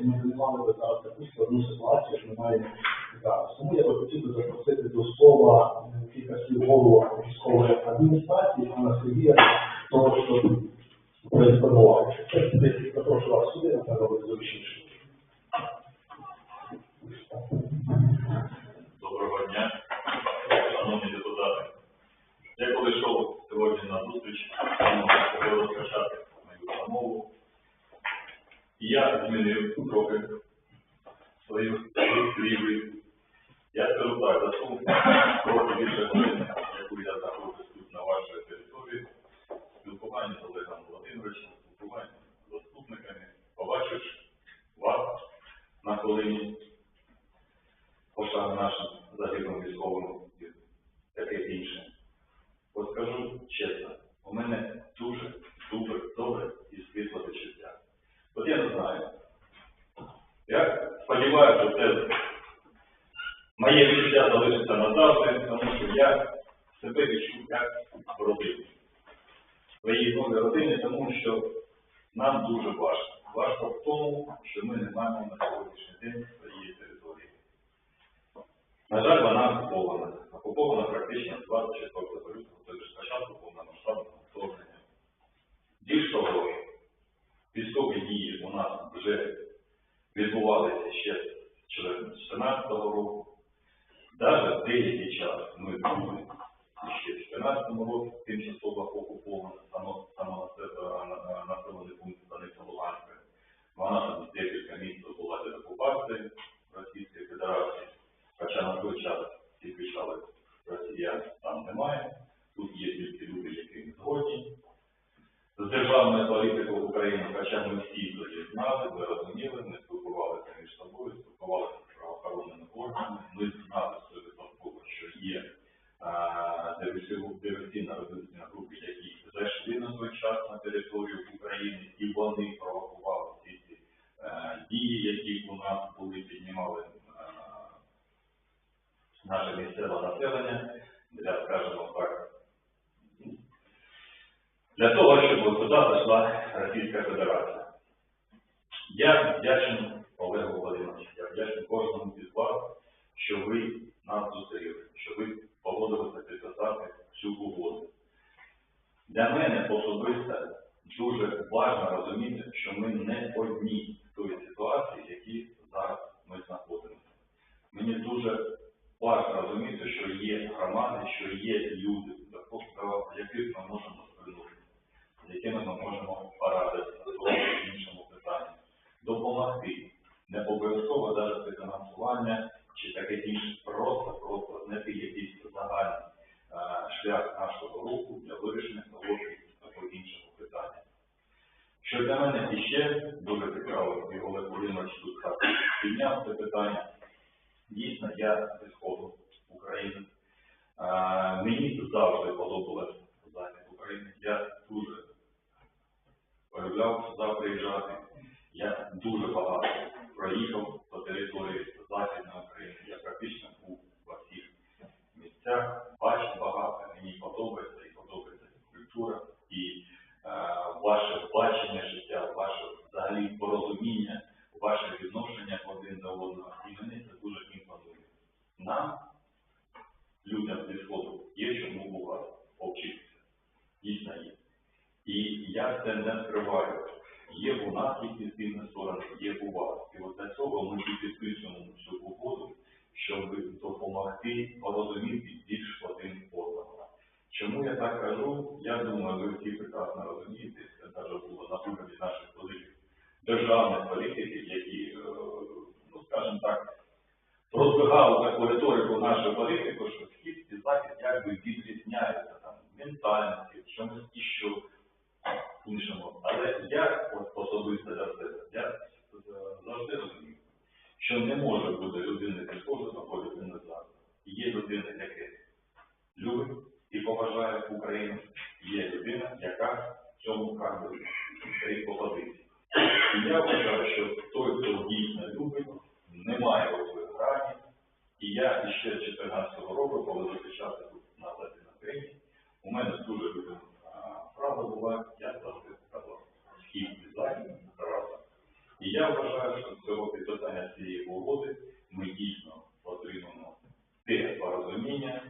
і ми не мали би зараз таку складну ситуацію, що ми маємо зараз. Тому я би хотів би запросити до слова е, кілька слів голову військової адміністрації, пана Сергія, того, що проінформував. Прошу вас сюди, напевно, зручніше. Доброго дня, шановні депутати. Я коли йшов сьогодні на зустріч, хотів розкачати мою промову. І я змінив трохи свою слів. Я скажу так, за ту трохи більше години, яку я знаходжусь тут на вашій території, спілкування з Олегом Володимировичем, спілкування з заступниками, побачивши вас на хвилині, пошани нашим загиблим військовим і таке інше. От скажу чесно, у мене дуже дуже добре і світле відчуття. От я не знаю. Я моє відчуття залишиться назавжди, тому що я себе відчув як в родині. Своїй новій родині, тому що нам дуже важко. Важко в тому, що ми не маємо на сьогоднішній день своєї території. На жаль, вона окупована. Окупована практично з 24 лютого, тобто з початку повномасштабного вторгнення. Більш того, військові дії у нас вже відбувалися ще з 2014 року. Навіть деякий час ми були ще в 2014 році тимчасово окупована само, само населений пункт Станиця Луганська. Вона там декілька місяців була під окупацією Російської Федерації. Хоча на той час всі кричали, росіян там немає, тут є тільки люди, які не згодні. З державною політикою України, хоча ми всі тоді знали, ми розуміли, ми спілкувалися між собою, спілкувалися з правоохоронними органами, ми знали стовідсотково, що є диверсійно розвідувальні групи, які зайшли на той час на територію України, і вони провокували всі ці е, дії, які у нас були, піднімали е, наше місцеве населення. Для, скажімо так, для того, щоб туди зайшла Російська Федерація. Я вдячний Олегу Володимировичу, я вдячний кожному із вас, що ви нас зустріли, що ви погодилися підписати цю угоду. Для мене особисто дуже важливо розуміти, що ми не одні в той ситуації, в якій зараз ми знаходимося. Мені дуже важливо розуміти, що є громади, що є люди, до яких ми можемо звернутися, з якими ми можемо шлях для вирішення того того іншого питання. Що для мене іще дуже цікаво, і Олег Володимирович тут так підняв це питання. Дійсно, я зі сходу України. Мені завжди подобалось захід України. Я дуже полюбляв сюди приїжджати. Я дуже багато проїхав по території Західної України. Я практично був во всіх місцях, бачив багато. Мені подобається і подобається культура, і е, ваше бачення життя, ваше взагалі порозуміння, ваше відношення один до одного. І мені це дуже імпонує. Нам, людям зі сходу, є чому вас повчитися. Дійсно є. І я це не скриваю. Є у нас якісь спільні сторони, є у вас. І от для цього ми підписуємо цю угоду, щоб допомогти порозуміти більш один одного. Чому я так кажу? Я думаю, ви всі прекрасно розумієте, це навіть було на прикладі наших великих державних політиків, які, е, ну скажімо так, роздвигали таку риторику нашої політики, що і захід якби відрізняються там ментальності, чомусь іще іншому. Але я особисто для себе, я завжди розумію, що не може бути людини сходу або людини з. Є людина, яка любить і поважає Україну, є людина, яка в цьому карбі стоїть по позиції. І я вважаю, що той, хто дійсно любить, оцої грані. І я ще з 14 року, коли захищався тут на Західній Україні, у мене дуже любима фраза була, я завжди сказав, схід і захід разом. І я вважаю, що цього підписання цієї угоди ми дійсно отримаємо те порозуміння,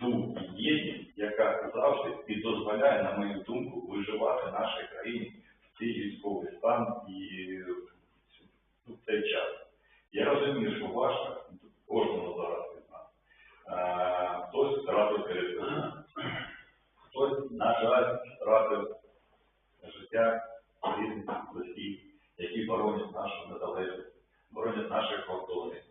ту єдність, яка завжди і дозволяє, на мою думку, виживати нашій країні в цей військовий стан і в цей час. Я розумію, що важко кожному зараз від нас. Е, Хтось втратив територію, хтось, на жаль, втратив життя різних осіб, які боронять нашу незалежність, боронять наші кордони.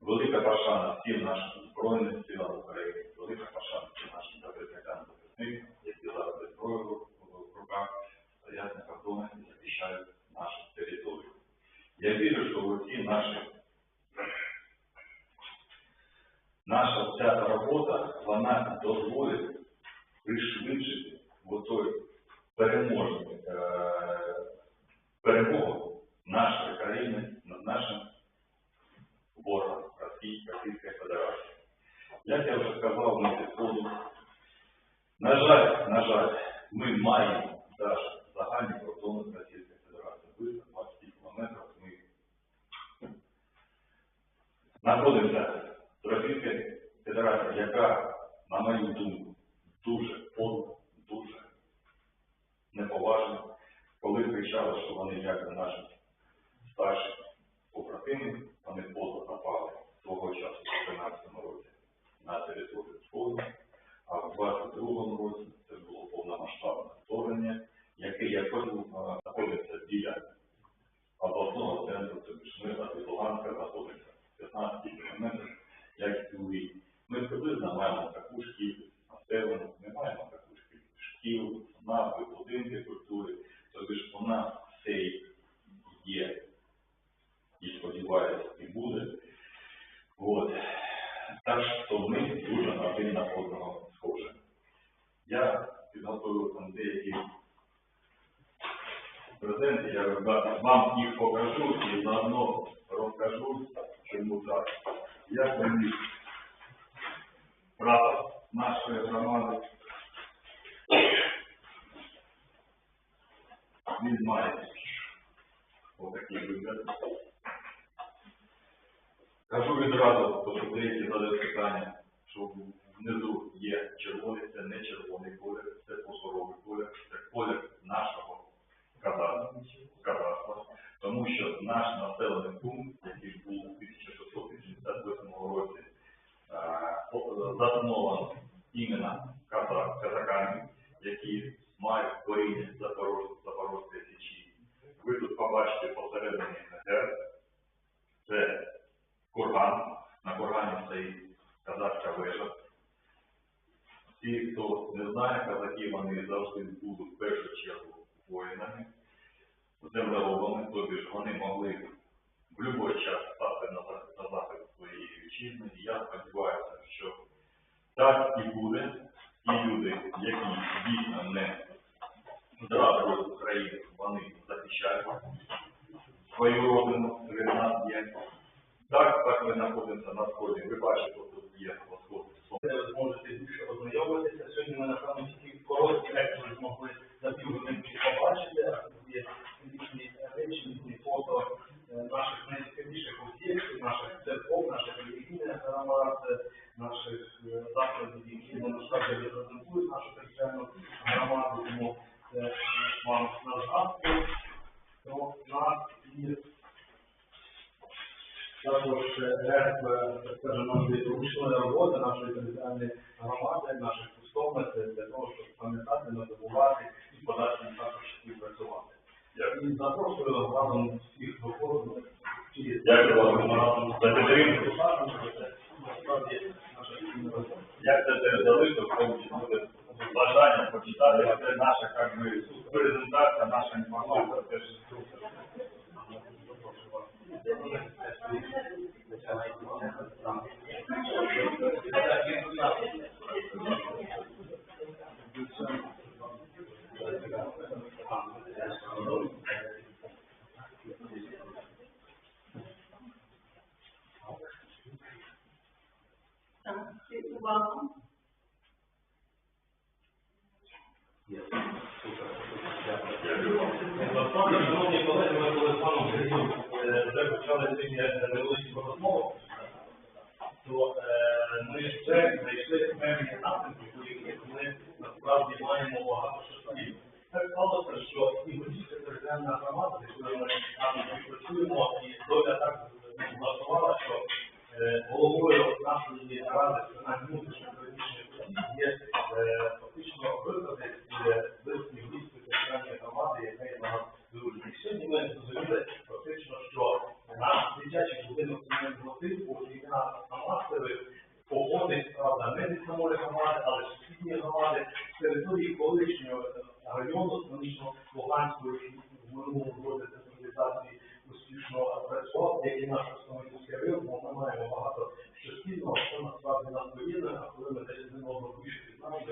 Велика пошана всім нашим Збройним силам України, велика пошана всім нашим захисникам захисникам, які зараз зі зброєю в в руках стоять на кордонах і захищають нашу територію. Я вірю, що оці наші наша вся робота, вона дозволить пришвидшити отой переможний е, перемогу нашої країни над нашим ворогом Російської Федерації. Як я вже сказав на підходу, на жаль, на жаль, ми маємо навіть загальні кордони з Російської Федерації. Близько 20 кілометрів ми знаходимося з Російською Федерацією, яка, на мою думку, дуже дуже неповажно, коли кричали, що вони як наші старші побратими, вони поза напали свого часу в 13 році на територію Сходу, а в 22 році це було повномасштабне вторгнення, яке якось е, знаходиться біля обласного центру, тобто ж ми від Луганська знаходиться 15 кілометрів, як і у Львів. Ми приблизно маємо таку ж кількість населення, ми маємо таку ж кількість шкіл, назви, будинки культури, тобто ж у нас все є і сподіваюся, і буде. От. Так що ми дуже на один на одного схожі. Я підготував там деякі презенти, я ребята, вам їх покажу і заодно розкажу, чому так. Я приніс прапор нашої громади. Він має отакий вигляд. Кажу відразу, тому що деякі задають питання, що внизу є червоний, це не червоний колір, це фосфоровий колір, це колір нашого кадастру, кадастру. Тому що наш населений пункт, який був у 1688 році, е, заснований іменно казаками, які мають коріння Запорозької січі. Ви тут побачите посередині герб, це курган, на кургані стоїть казацька вежа. Ті, хто не знає, казаки, вони завжди будуть в першу чергу воїнами, землеробами, тобто ж вони могли в будь-який час стати на, захист своєї вітчизни. І я сподіваюся, що так і буде. І люди, які дійсно не зрадили Україну, вони захищають свою родину, серед нас є. Так, так ми знаходимося на сході. Ви бачите, тут є сход. Ви зможете більше ознайомитися. Сьогодні ми, напевно, тільки короткі лекції змогли за півгодинки побачити, а тут є різні речі, різні фото е, наших найцікавіших об'єктів, наших церков, наших релігійних громад, е, наших е, закладів, які на насправді репрезентують нашу християну громаду. Тому це вам на згадку про нас і також герб, е, скажімо, нашої роботи, нашої територіальної громади, наших пустовниць, для того, щоб пам'ятати, не забувати і подальшим також співпрацювати. І запрошую разом всіх до форуму. Дякую вам за підтримку. Як це передали, то повністю буде бажання почитати. Це наша як би, презентація, наша інформація. Це ж супер. Так, Дякую вам. Шановні вже почали сьогодні невеличку розмову, то е, ми вже знайшли певні напрямки, по яких ми насправді маємо багато що. Так сталося, що і Годівська територіальна громада, зрозуміли фактично, що наш дитячий будинок сімейного типу, яка намасливих походить, правда, не від самої громади, але з сусідньої громади, з території колишнього району, станично Луганської, і в минулому році централізації успішно працював, як і наш представницький район, бо ми маємо багато що спільного, що насправді нас поєднує, а коли ми десь один одного більше пізнаємо,